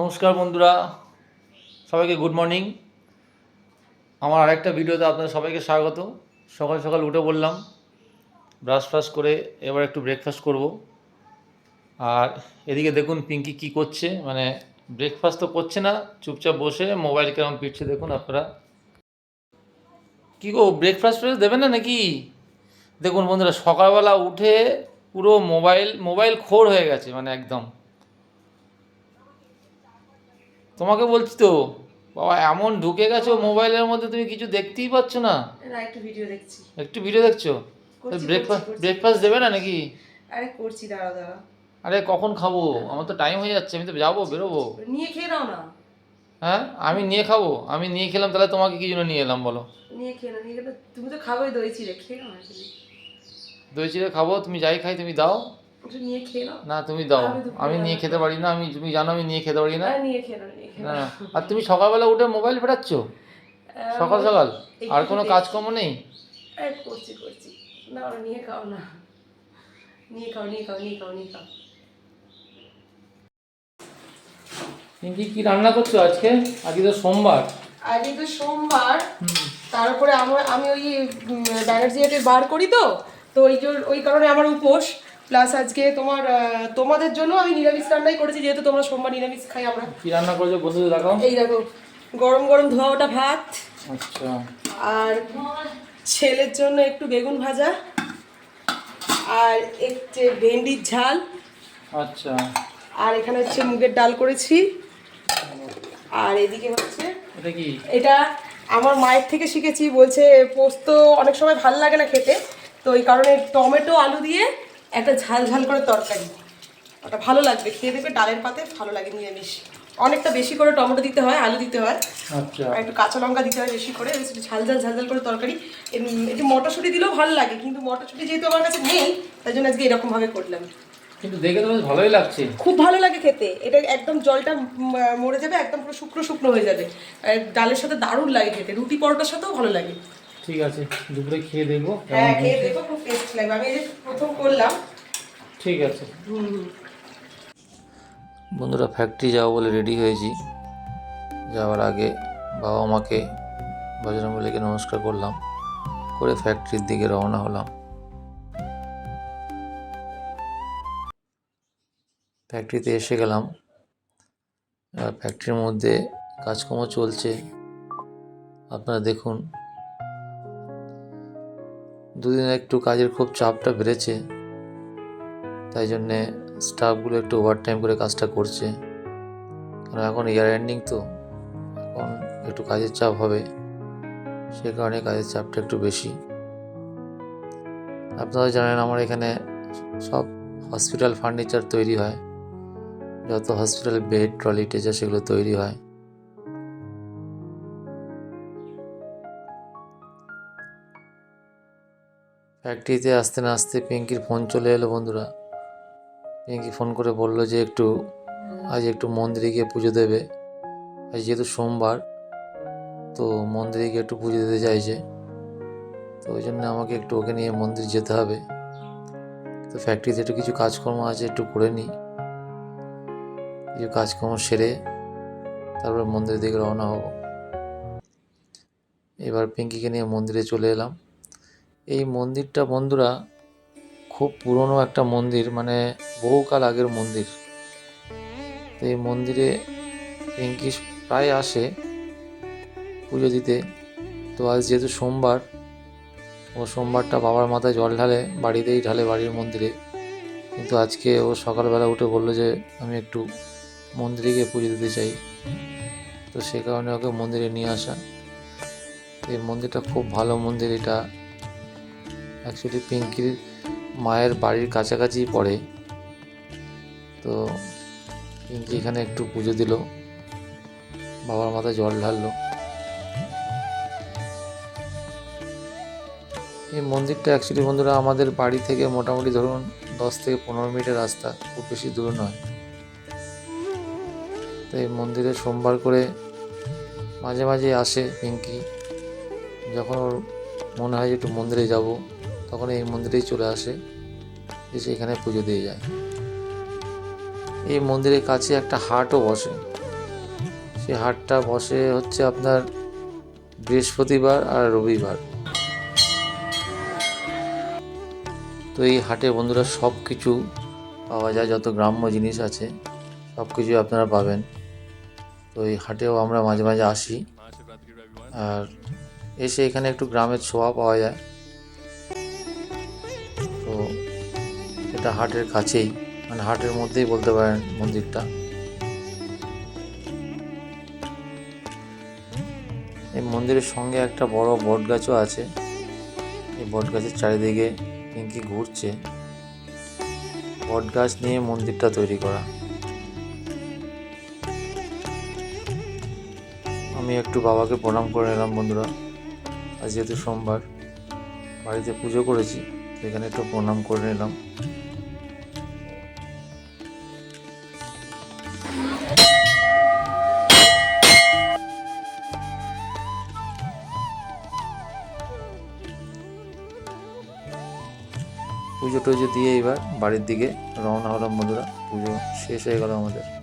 নমস্কার বন্ধুরা, সবাইকে গুড মর্নিং আমার আরেকটা ভিডিওতে আপনাদের সবাইকে স্বাগত। সকাল সকাল উঠে বললাম ব্রাশ ফ্রাশ করে এবার একটু ব্রেকফাস্ট করব। আর এদিকে দেখুন পিঙ্কি কি করছে মানে ব্রেকফাস্ট তো করছে না, চুপচাপ বসে মোবাইল কেমন পিটছে দেখুন আপনারা। কী গো ব্রেকফাস্ট দেবে না নাকি? দেখুন বন্ধুরা, সকালবেলা উঠে পুরো মোবাইল মোবাইল খোর হয়ে গেছে মানে একদম। তোমাকে বলছি তো বাবা এমন ঢুকে গেছো মোবাইলের মধ্যে তুমি কিছু দেখতেই পাচ্ছ না। একটু ভিডিও দেখছি। একটু ভিডিও দেখছ? ব্রেকফাস্ট। ব্রেকফাস্ট দেবে না নাকি? আরে করছি আরে কখন খাব? আমার তো টাইম হয়ে যাচ্ছে আমি তো যাব বেরোবো। নিয়ে খেয়ে নাও না। হ্যাঁ? আমি নিয়ে খাব? আমি নিয়ে খেলাম তাহলে তোমাকে কি জন্য নিয়ে এলাম বলো? নিয়ে খেয়ে নিয়ে তুমি তো খাবোই দই চিড়ে খেয়ে নাও দই চিড়ে খাব তুমি যাই খাই তুমি দাও। একটু নিয়ে খেয়ে নাও। না তুমি দাও। আমি নিয়ে খেতে পারি না আমি তুমি জানো আমি নিয়ে খেতে পারি না? নিয়ে খেয়ে নাও নিয়ে খেয়ে নাও। আর তুমি সকালবেলা উঠে মোবাইল ফেরাচ্ছ? সকাল সকাল? আর কোনো। কাজকর্ম নেই? করছি করছি। না ওরা নিয়ে খাও না। নিয়ে খাও নিয়ে খাও নিয়ে খাও নিয়ে খাও। পিঙ্কি কি রান্না করছ আজকে? আজকে তো সোমবার। আজকে তো সোমবার। তারপরে আমার আমি ওই ব্যানার্জি বার করি তো তো ওই ওই কারণে আমার উপোস। প্লাস আজকে তোমার তোমাদের জন্য আমি নিরামিষ রান্নাই করেছি যেহেতু তোমরা সোমবার নিরামিষ খাই আমরা। কি রান্না করছ? বন্ধুদের দেখাও। এই দেখো গরম গরম ধোয়া ওটা ভাত। আচ্ছা। আর ছেলের জন্য একটু বেগুন ভাজা। আর একটু ভেন্ডির ঝাল। আচ্ছা। আর এখানে হচ্ছে মুগের ডাল করেছি। আর এদিকে হচ্ছে এটা কি? এটা আমার মায়ের থেকে শিখেছি বলছে পোস্ত অনেক সময় ভালো লাগে না খেতে। তো এই কারণে টমেটো আলু দিয়ে একটা ঝাল ঝাল করে তরকারি। ওটা ভালো লাগবে খেয়ে দেখবে ডালের পাতে ভালো লাগে নিরামিষ। অনেকটা বেশি করে টমেটো দিতে হয় আলু দিতে হয়। আচ্ছা। আর একটু কাঁচা লঙ্কা দিতে হয় বেশি করে ঝাল ঝাল ঝাল ঝাল করে তরকারি। একটু মটরশুঁটি দিলেও ভালো লাগে কিন্তু মটরশুঁটি যেহেতু আমার কাছে নেই তাই জন্য আজকে এরকমভাবে করলাম। কিন্তু দেখে তো ভালোই লাগছে। খুব ভালো লাগে খেতে। এটা একদম জলটা মরে যাবে একদম পুরো শুকনো শুকনো হয়ে যাবে। ডালের সাথে দারুণ লাগে খেতে রুটি পরোটার সাথেও ভালো লাগে। ঠিক আছে দুপুরে খেয়ে দেখব হ্যাঁ খেয়ে দেখো খুব টেস্ট লাগবে। আমি এই যে প্রথম করলাম। ঠিক আছে। বন্ধুরা ফ্যাক্টরি যাব বলে রেডি হয়েছি। যাওয়ার আগে বাবা মাকে বজরঙ্গলিকে নমস্কার করলাম। করে ফ্যাক্টরির দিকে রওনা হলাম। ফ্যাক্টরিতে এসে গেলাম। এবার ফ্যাক্টরির মধ্যে কাজকর্ম চলছে। আপনারা দেখুন দুদিন একটু কাজের খুব চাপটা বেড়েছে, তাই জন্যে স্টাফগুলো একটু ওভারটাইম করে কাজটা করছে। কারণ এখন ইয়ার এন্ডিং তো, এখন একটু কাজের চাপ হবে, সে কারণে কাজের চাপটা একটু বেশি। আপনারা জানেন আমার এখানে সব হসপিটাল ফার্নিচার তৈরি হয়, যত হসপিটাল বেড ট্রলি টেচার সেগুলো তৈরি হয়। ফ্যাক্টরিতে আসতে না আসতে পিঙ্কির ফোন চলে এলো বন্ধুরা। পিঙ্কি ফোন করে বলল যে একটু, আজ একটু মন্দিরে গিয়ে পুজো দেবে। আজ যেহেতু সোমবার, তো মন্দিরে গিয়ে একটু পুজো দিতে চাইছে। তো ওই জন্য আমাকে একটু ওকে নিয়ে মন্দির যেতে হবে। তো ফ্যাক্টরিতে একটু কিছু কাজকর্ম আছে, একটু করে নিই। কিছু কাজকর্ম সেরে তারপরে মন্দিরের দিকে রওনা হব। এবার পিঙ্কিকে নিয়ে মন্দিরে চলে এলাম। এই মন্দিরটা বন্ধুরা খুব পুরনো একটা মন্দির মানে বহুকাল আগের মন্দির। তো এই মন্দিরে পিঙ্কি প্রায় আসে পুজো দিতে। তো আজ যেহেতু সোমবার, ও সোমবারটা বাবার মাথায় জল ঢালে, বাড়িতেই ঢালে বাড়ির মন্দিরে। কিন্তু আজকে ও সকালবেলা উঠে বলল যে, আমি একটু মন্দিরে গিয়ে পুজো দিতে চাই। তো সে কারণে ওকে মন্দিরে নিয়ে আসা। এই মন্দিরটা খুব ভালো মন্দির এটা। অ্যাকচুয়ালি পিঙ্কির মায়ের বাড়ির কাছাকাছি পড়ে। তো পিঙ্কি এখানে একটু পুজো দিল। বাবার মাথায় জল ঢাললো। এই মন্দিরটা অ্যাকচুয়ালি বন্ধুরা আমাদের বাড়ি থেকে মোটামুটি ধরুন দশ থেকে পনেরো মিনিটের রাস্তা, খুব বেশি দূর নয়। তো এই মন্দিরে সোমবার করে মাঝে মাঝে আসে পিঙ্কি। যখন ওর মনে হয় যে একটু মন্দিরে যাব তখন এই মন্দিরেই চলে আসে, এসে এখানে পুজো দিয়ে যায়। এই মন্দিরের কাছে একটা হাটও বসে। সেই হাটটা বসে হচ্ছে আপনার বৃহস্পতিবার আর রবিবার। তো এই হাটে বন্ধুরা সব কিছু পাওয়া যায়, যত গ্রাম্য জিনিস আছে সব কিছুই আপনারা পাবেন। তো এই হাটেও আমরা মাঝে মাঝে আসি। আর এসে এখানে একটু গ্রামের ছোঁয়া পাওয়া যায়। এটা হাটের কাছেই মানে হাটের মধ্যেই বলতে পারেন মন্দিরটা। এই মন্দিরের সঙ্গে একটা বড় বট গাছও আছে। এই বট গাছের চারিদিকে পিঙ্কি ঘুরছে। বট গাছ নিয়ে মন্দিরটা তৈরি করা। আমি একটু বাবাকে প্রণাম করে নিলাম বন্ধুরা। আজ যেহেতু সোমবার, বাড়িতে পুজো করেছি সেখানে একটু প্রণাম করে নিলাম। পুজো টুজো দিয়ে এবার বাড়ির দিকে রওনা হলাম বন্ধুরা। পুজো শেষ হয়ে গেল আমাদের।